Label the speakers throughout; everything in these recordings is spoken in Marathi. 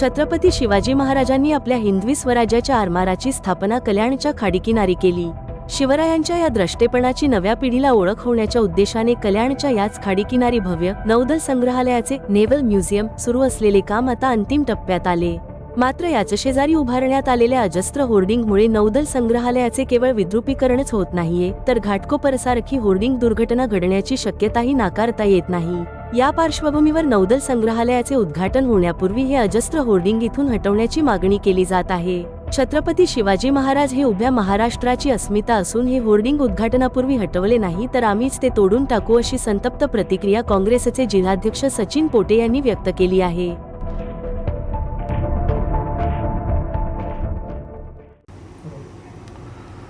Speaker 1: छत्रपती शिवाजी महाराजांनी आपल्या हिंदवी स्वराज्याच्या आरमाराची स्थापना कल्याणच्या खाडीकिनारी केली. शिवरायांच्या या द्रष्टेपणाची नव्या पिढीला ओळख होण्याच्या उद्देशाने कल्याणच्या याच खाडीकिनारी भव्य नौदल संग्रहालयाचे नेव्हल म्युझियम सुरू असलेले काम आता अंतिम टप्प्यात आले. मात्र याच शेजारी उभारण्यात आलेल्या अजस्त्र होर्डिंगमुळे नौदल संग्रहालयाचे केवळ विद्रुपीकरणच होत नाहीये तर घाटकोपरसारखी होर्डिंग दुर्घटना घडण्याची शक्यताही नाकारता येत नाही. या पार्श्वभूमीवर नौदल संग्रहालयाचे उद्घाटन होण्यापूर्वी हे अजस्त्र होर्डिंग इथून हटवण्याची मागणी केली जात आहे. छत्रपती शिवाजी महाराज हे उभ्या महाराष्ट्राची अस्मिता असून हे होर्डिंग उद्घाटनापूर्वी हटवले नाही तर आम्हीच ते तोडून टाकू अशी संतप्त प्रतिक्रिया काँग्रेसचे जिल्हाध्यक्ष सचिन पोटे यांनी व्यक्त केली आहे.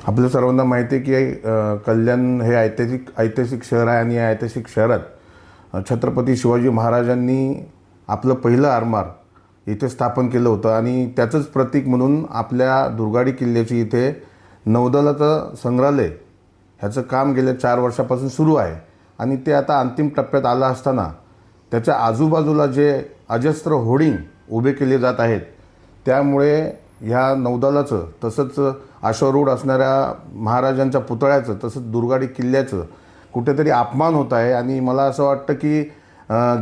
Speaker 2: आपल्या सर्वांना माहिती आहे की कल्याण हे ऐतिहासिक ऐतिहासिक शहर आहे आणि या ऐतिहासिक शहरात छत्रपती शिवाजी महाराजांनी आपलं पहिलं आरमार इथे स्थापन केलं होतं आणि त्याचंच प्रतीक म्हणून आपल्या दुर्गाडी किल्ल्याची इथे नौदलाचं संग्रहालय ह्याचं काम गेल्या चार वर्षापासून सुरू आहे. आणि ते आता अंतिम टप्प्यात आलं असताना त्याच्या आजूबाजूला जे अजस्त्र होर्डिंग उभे केले जात आहेत त्यामुळे ह्या नौदलाचं तसंच अश्वरूढ असणाऱ्या महाराजांच्या पुतळ्याचं तसंच दुर्गाडी किल्ल्याचं कुठेतरी अपमान होत आहे. आणि मला असं वाटतं की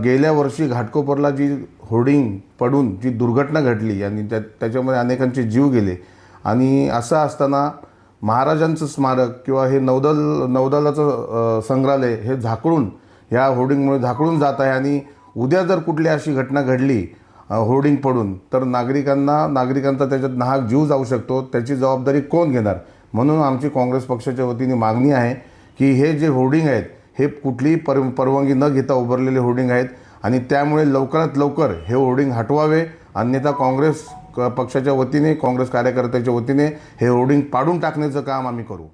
Speaker 2: गेल्या वर्षी घाटकोपरला जी होर्डिंग पडून जी दुर्घटना घडली आणि त्या त्याच्यामध्ये अनेकांचे जीव गेले. आणि असं असताना महाराजांचं स्मारक किंवा हे नौदल नौदलाचं संग्रहालय हे झाकळून ह्या होर्डिंगमुळे झाकळून जात आहे. आणि उद्या जर कुठली अशी घटना घडली होर्डिंग पडून तर नागरिकांना नागरिकांचा त्याच्यात नाहक जीव जाऊ शकतो. त्याची जबाबदारी कोण घेणार? म्हणून आमची काँग्रेस पक्षाच्या वतीने मागणी आहे की हे जे होर्डिंग आहेत हे कुठलीही पर परवानगी न घेता उभारलेले होर्डिंग आहेत आणि त्यामुळे लवकरात लवकर हे होर्डिंग हटवावे. अन्यथा काँग्रेस पक्षाच्या वतीने काँग्रेस कार्यकर्त्याच्या वतीने हे होर्डिंग पाडून टाकण्याचं काम आम्ही करू.